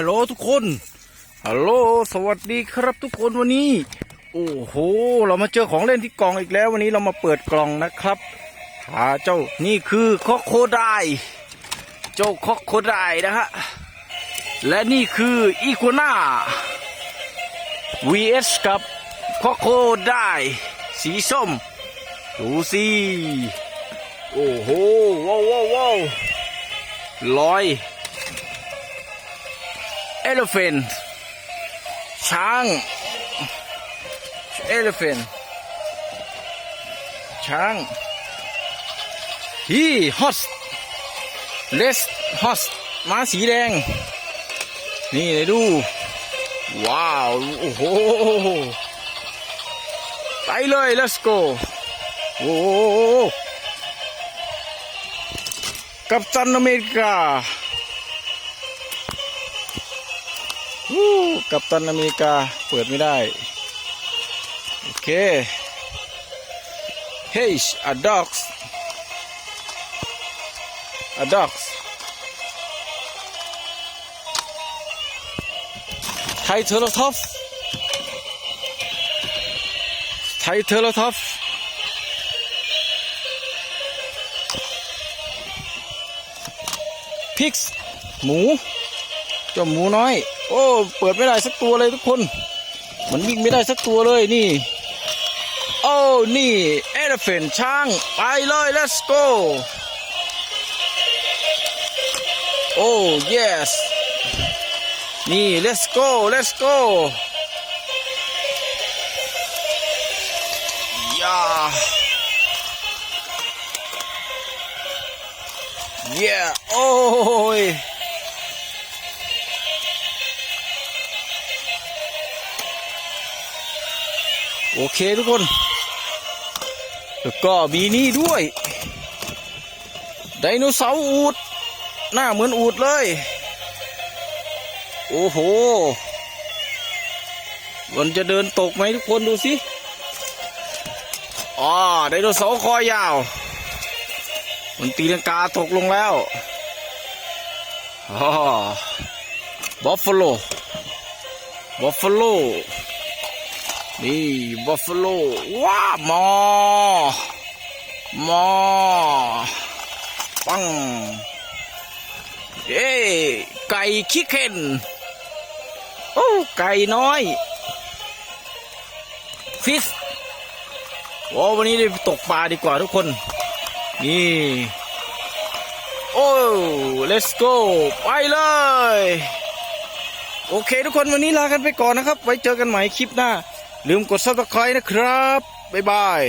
ฮัลโหลทุกคน ฮัลโหล สวัสดีครับทุกคนวันนี้ โอ้โห เรามาเจอของเล่นที่กล่องอีกแล้ว วันนี้เรามาเปิดกล่องนะครับหาเจ้า นี่คือคอกโคไดเจ้าคอกโคไดนะฮะ และนี่คืออีกัวน่า vs กับคอกโคไดสีส้ม ดูสิ โอ้โห ว้าวว้าวว้าวลอย เอลเฟนช้างเอลเฟนช้างฮีฮอสเลสฮอสม้าสีแดง นี่เลยดู ว้าว โอ้โห ไปเลย let's go โอ้กัปตันอเมริกา วู้ กับตันอเมริกาเปิดไม่ได้ โอเค Hey a dogs a dogs ไทเทอร์ทอฟไทเทอร์ทอฟพิกส์หมู เจ้าหมูน้อย โอ้ เปิดไม่ได้สักตัวเลยทุกคน มันวิ่งไม่ได้สักตัวเลยนี่ โอ้ นี่เอลเฟนช้าง ไปเลย let's go โอ้ yes นี่ let's go let's go ยา yeah โอ้ย โอเคทุกคน แล้วก็มีนี่ด้วย ไดโนเสาร์อูด หน้าเหมือนอูดเลย โอ้โห มันจะเดินตกไหมทุกคนดูสิอ๋อไดโนเสาร์คอยาว มันตีลังกาตกลงแล้วอ๋อบัฟฟาโลบัฟฟาโล นี่บัฟฟาโลว้ามอมอปังเอ้ไก่คิเคนโอ้ไก่น้อย ฟิสโอ้วันนี้ได้ตกปลาดีกว่าทุกคน นี่ โอ้ let's go ไปเลย โอเคทุกคนวันนี้ลากันไปก่อนนะครับ ไว้เจอกันใหม่คลิปหน้า ลืมกด subscribe นะครับ บ๊ายบาย